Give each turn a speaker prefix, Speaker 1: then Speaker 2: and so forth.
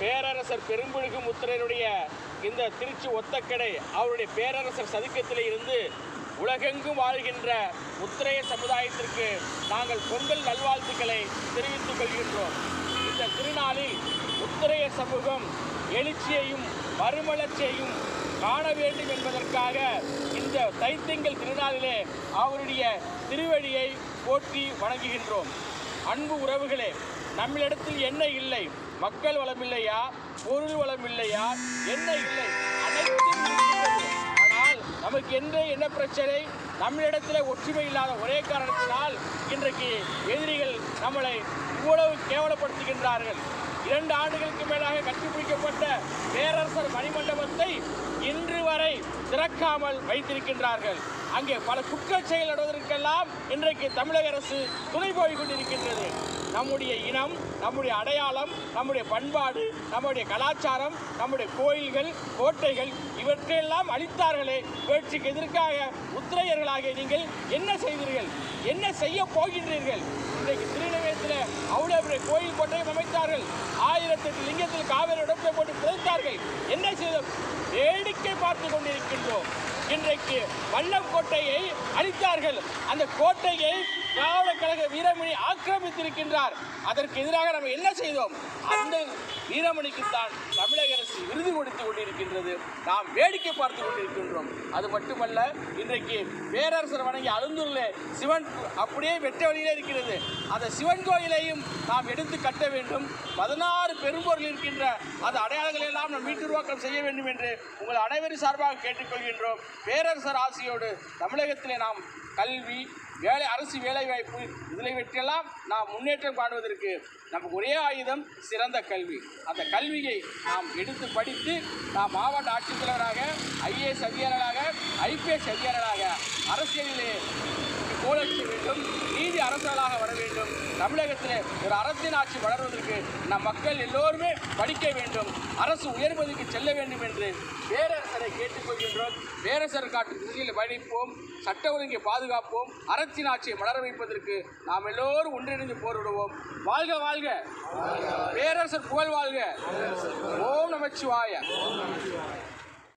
Speaker 1: பேரரசர் பெரும்புழுகு முத்திரையருடைய இந்த திருச்சி ஒத்தக்கடை அவருடைய பேரரசர் சதுக்கத்திலே இருந்து உலகெங்கும் வாழ்கின்ற முத்திரைய சமுதாயத்திற்கு நாங்கள் பொங்கல் நல்வாழ்த்துக்களை தெரிவித்துக் கொள்கின்றோம். இந்த திருநாளில் முத்திரைய சமூகம் எழுச்சியையும் மறுமலர்ச்சியையும் காண வேண்டும் என்பதற்காக இந்த தைத்திங்கள் திருநாளிலே அவருடைய திருவடியை போற்றி வணங்குகின்றோம். அன்பு உறவுகளே நம்மளிடத்தில் என்ன இல்லை. மக்கள் வளம் இல்லையா? பொருள் வளம் இல்லையா? என்ன இல்லை? அனைத்தும் ஆனால் நமக்கு என்று என்ன பிரச்சனை? நம்மளிடத்தில் ஒற்றுமை இல்லாத ஒரே காரணத்தினால் இன்றைக்கு எதிரிகள் நம்மளை இவ்வளவு கேவலப்படுத்துகின்றார்கள். இரண்டு ஆண்டுகளுக்கு மேலாக கட்டிப்பிடிக்கப்பட்ட பேரரசர் மணிமண்டபத்தை இன்று வரை திறக்காமல் வைத்திருக்கின்றார்கள். அங்கே பல குற்ற செயல் நடவதற்கெல்லாம் இன்றைக்கு தமிழக அரசு துணை போய் கொண்டிருக்கின்றது. நம்முடைய இனம் நம்முடைய அடையாளம் நம்முடைய பண்பாடு நம்முடைய கலாச்சாரம் நம்முடைய கோயில்கள் கோட்டைகள் இவற்றையெல்லாம் அளித்தார்களே இவற்றுக்கு எதிர்க்காக உத்திரையர்களாக நீங்கள் என்ன செய்தீர்கள்? என்ன செய்ய போகின்றீர்கள்? இன்றைக்கு திருநங்கயத்தில் அவ்வளோ பெரிய கோயில் கோட்டையும் அமைத்தார்கள். ஆயிரத்தெட்டு லிங்கத்தில் காவிரி உடம்பை போட்டு புதைத்தார்கள். என்ன செய்தோம்? வேடிக்கை பார்த்து கொண்டிருக்கின்றோம். இன்றைக்கு வல்லம் கோட்டையை அழித்தார்கள். அந்த கோட்டையை திராவிட கழக வீரமணி ஆக்கிரமித்திருக்கின்றார். அதற்கு எதிராக நம்ம என்ன செய்தோம்? அந்த வீரமணிக்குத்தான் தமிழக நிகழ்ச்சி விருது கொடுத்து கொண்டிருக்கின்றது. நாம் வேடிக்கை பார்த்து கொண்டிருக்கின்றோம். அது மட்டுமல்ல இன்றைக்கு பேரரசர் வணங்கி அழுந்துள்ள சிவன் அப்படியே வெட்ட வழியிலே இருக்கிறது. அந்த சிவன் கோயிலையும் நாம் எடுத்து கட்ட வேண்டும். பதினாறு பெரும்பொருள் இருக்கின்ற அந்த அடையாளங்களை எல்லாம் நாம் மீட்டுருவாக்கம் செய்ய வேண்டும் என்று உங்கள் அனைவரும் சார்பாக கேட்டுக்கொள்கின்றோம். பேரரசர் ஆசியோடு தமிழகத்திலே நாம் கல்வி வேலை அரசு வேலைவாய்ப்பு இதில் வெற்றியெல்லாம் நாம் முன்னேற்றம் காணுவதற்கு நமக்கு ஒரே ஆயுதம் சிறந்த கல்வி. அந்த கல்வியை நாம் எடுத்து படித்து நாம் மாவட்ட ஆட்சித்தலைவராக ஐஏஎஸ் அதிகாரிகளாக ஐபிஎஸ் அதிகாரிகளாக அரசியலிலே ஊழலுக்கு வேண்டும் நீதி அரசுகளாக வர வேண்டும். தமிழகத்தில் ஒரு அரசின் ஆட்சி வளர்வதற்கு நம் மக்கள் எல்லோருமே படிக்க வேண்டும் அரசு உயர்வதற்கு செல்ல வேண்டும் என்று பேரரசரை கேட்டுக்கொள்கின்றோம் பேரரசர் காட்டும் திசையில் பயணிப்போம் சட்ட ஒழுங்கை பாதுகாப்போம் அரசின் ஆட்சியை வளர வைப்பதற்கு நாம் எல்லோரும் ஒன்றிணைந்து போரிடுவோம். வாழ்க வாழ்க. பேரரசர் புகழ் வாழ்க. ஓம் நமச்சிவாய.